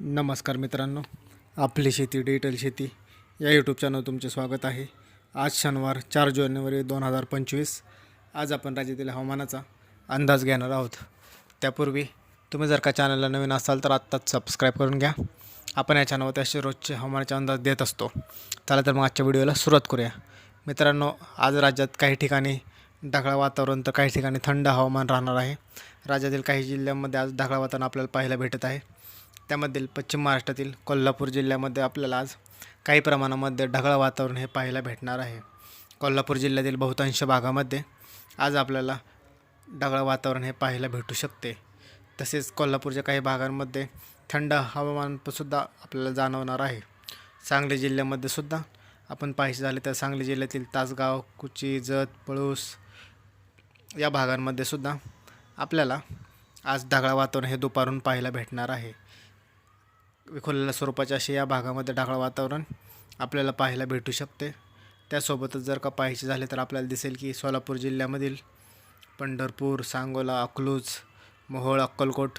नमस्कार मित्रांनो आपली शेती डिजिटल शेती या यूट्यूब चॅनल तुमचे स्वागत आहे. आज शनिवार चार जानेवारी दोन हजार पंचवीस. आज आपण राज्यातील हवामानाचा अंदाज घेणार आहोत. त्यापूर्वी तुम्ही जर का चॅनलला नवीन असाल तर आत्ताच सबस्क्राईब करून घ्या. आपण या चॅनलवर असे रोजचे हवामानाचे अंदाज देत असतो. चला तर मग आजच्या व्हिडिओला सुरुवात करूया. मित्रांनो आज राज्यात काही ठिकाणी ढगाळ वातावरण तर काही ठिकाणी थंड हवामान राहणार आहे. राज्यातील काही जिल्ह्यांमध्ये आज ढगाळ वातावरण आपल्याला पाहायला भेटत आहे. त्यामधील पश्चिम महाराष्ट्रातील कोल्हापूर जिल्ह्यामध्ये आपल्याला आज काही प्रमाणामध्ये ढगाळ वातावरण हे पाहायला भेटणार आहे. कोल्हापूर जिल्ह्यातील बहुतांश भागामध्ये आज आपल्याला ढगाळ वातावरण हे पाहायला भेटू शकते. तसेच कोल्हापूरच्या काही भागांमध्ये थंड हवामानसुद्धा आपल्याला जाणवणार आहे. सांगली जिल्ह्यामध्ये सुद्धा आपण पाहायचे झाले तर सांगली जिल्ह्यातील तासगाव कुची जत पळूस या भागांमध्ये सुद्धा आपल्याला आज ढगाळ वातावरण हे दुपारून पाहायला भेटणार आहे. विखुरलेल्या स्वरूपाचे असे या भागामध्ये ढाकळ वातावरण आपल्याला पाहायला भेटू शकते. त्यासोबतच जर का पाहायचे झाले तर आपल्याला दिसेल की सोलापूर जिल्ह्यामधील पंढरपूर सांगोला अकलूज मोहोळ अक्कलकोट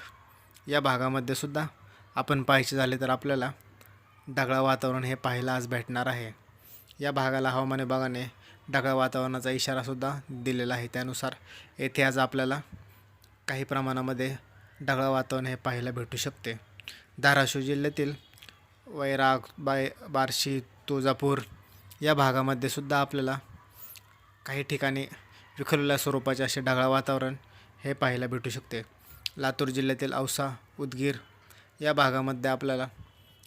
या भागामध्ये सुद्धा आपण पाहायचे झाले तर आपल्याला ढगाळ वातावरण हे पाहायला आज भेटणार आहे. या भागाला हवामान विभागाने ढगाळ वातावरणाचा इशारासुद्धा दिलेला आहे. त्यानुसार येथे आज आपल्याला काही प्रमाणामध्ये ढगाळ वातावरण हे पाहायला भेटू शकते. धाराशिव जिल्ह्यातील वैराग बाय बार्शी तुळजापूर या भागामध्ये सुद्धा आपल्याला काही ठिकाणी विखुरलेल्या स्वरूपाचे असे ढगाळ वातावरण हे पाहायला भेटू शकते. लातूर जिल्ह्यातील औसा उदगीर या भागामध्ये आपल्याला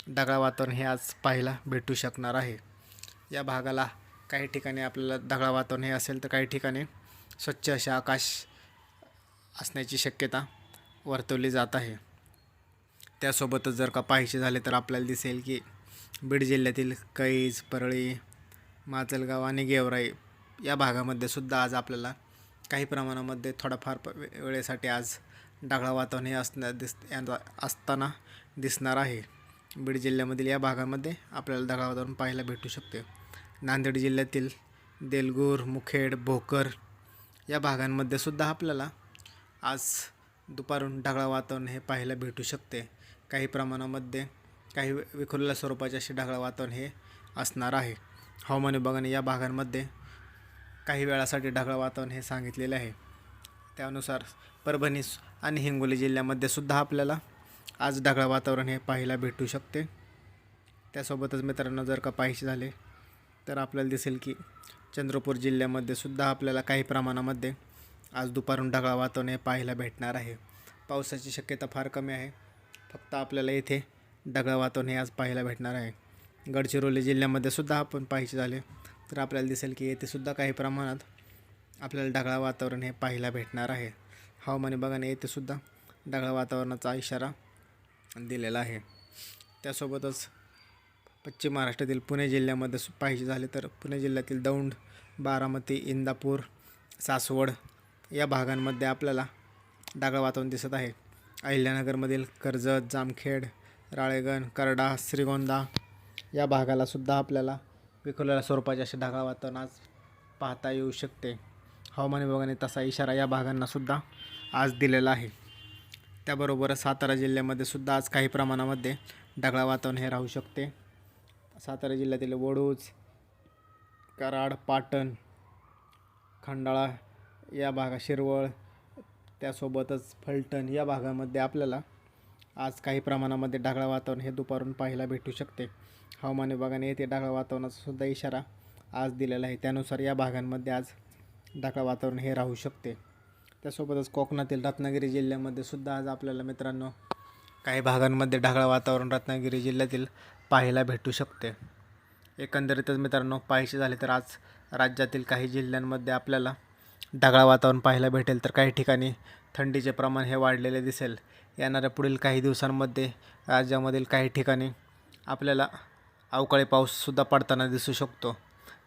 ढगाळ वातावरण हे आज पाहायला भेटू शकणार आहे. या भागाला काही ठिकाणी आपल्याला ढगाळ वातावरण हे असेल तर काही ठिकाणी स्वच्छ असे आकाश असण्याची शक्यता वर्तवली जात आहे. त्यासोबतच जर का पाहायचे झाले तर आपल्याला दिसेल की बीड जिल्ह्यातील कैज परळी माजलगाव आणि गेवराई या भागामध्ये सुद्धा आज आपल्याला काही प्रमाणामध्ये थोडाफार वेळेसाठी आज ढगाळ वातावरण हे असण्या दिस यांचा असताना दिसणार आहे. बीड जिल्ह्यामधील या भागामध्ये आपल्याला ढगाळ वातावरण पाहायला भेटू शकते. नांदेड जिल्ह्यातील देलगूर मुखेड भोकर या भागांमध्ये सुद्धा आपल्याला आज दुपारून ढगाळ वातावरण हे पाहायला भेटू शकते. काही प्रमाणामध्ये काही विखुरलेल्या स्वरूपाचे असे ढगाळ वातावरण हे असणार आहे. हवामान विभागाने या भागांमध्ये काही वेळासाठी ढगाळ वातावरण हे सांगितलेले आहे. त्यानुसार परभणी आणि हिंगोली जिल्ह्यामध्ये सुद्धा आपल्याला आज ढगाळ वातावरण हे पाहायला भेटू शकते. त्यासोबतच मित्रांनो जर का पाहायचे झाले तर आपल्याला दिसेल की चंद्रपूर जिल्ह्यामध्ये सुद्धा आपल्याला काही प्रमाणामध्ये आज दुपारून ढगाळ वातावरण हे पाहायला भेटणार आहे. पावसाची शक्यता फार कमी आहे. फक्त आपल्याला येथे ढगाळ वातावरण हे आज पाहायला भेटणार आहे. गडचिरोली जिल्ह्यामध्ये सुद्धा आपण पाहायचे झाले तर आपल्याला दिसेल की येथे सुद्धा काही प्रमाणात आपल्याला ढगाळ वातावरण हे पाहायला भेटणार आहे. हवामान विभागाने येथे सुद्धा ढगाळ वातावरणाचा इशारा दिलेला आहे. त्यासोबतच पश्चिम महाराष्ट्रातील पुणे जिल्ह्यामध्ये सु- पाहायचे झाले तर पुणे जिल्ह्यातील दौंड बारामती इंदापूर सासवड या भागांमध्ये आपल्याला ढगाळ वातावरण दिसत आहे. अहिल्यानगरमधील कर्जत जामखेड राळेगण करडा श्रीगोंदा या भागाला सुद्धा आपल्याला विखुरलेल्या स्वरूपाचे असे ढगाळ वातावरण आज पाहता येऊ शकते. हवामान विभागाने तसा इशारा या भागांना सुद्धा आज दिलेला आहे. त्याबरोबरच सातारा जिल्ह्यामध्ये सुद्धा आज काही प्रमाणामध्ये ढगाळ वातावरण हे राहू शकते. सातारा जिल्ह्यातील वडूज कराड पाटण खंडाळा या भागा शिरवळ त्यासोबतच फलटण या भागामध्ये आपल्याला आज काही प्रमाणामध्ये ढगाळ वातावरण हे दुपारून पाहायला भेटू शकते. हवामान विभागाने येथे ढगाळ वातावरणाचा सुद्धा इशारा आज दिलेला आहे. त्यानुसार या भागांमध्ये आज ढगाळ वातावरण हे राहू शकते. त्यासोबतच कोकणातील रत्नागिरी जिल्ह्यामध्ये सुद्धा आज आपल्याला मित्रांनो काही भागांमध्ये ढगाळ वातावरण रत्नागिरी जिल्ह्यातील पाहायला भेटू शकते. एकंदरीतच मित्रांनो पाहायचे झाले तर आज राज्यातील काही जिल्ह्यांमध्ये आपल्याला ढगाळ वातावरण पाहायला भेटेल तर काही ठिकाणी थंडीचे प्रमाण हे वाढलेले दिसेल. येणाऱ्या पुढील काही दिवसांमध्ये राज्यामधील काही ठिकाणी आपल्याला अवकाळी पाऊससुद्धा पडताना दिसू शकतो.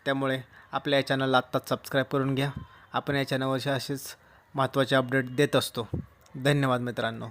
त्यामुळे आपल्या या चॅनलला आत्ताच सबस्क्राईब करून घ्या. आपण या चॅनलवरचे असेच महत्त्वाचे अपडेट देत असतो. धन्यवाद मित्रांनो.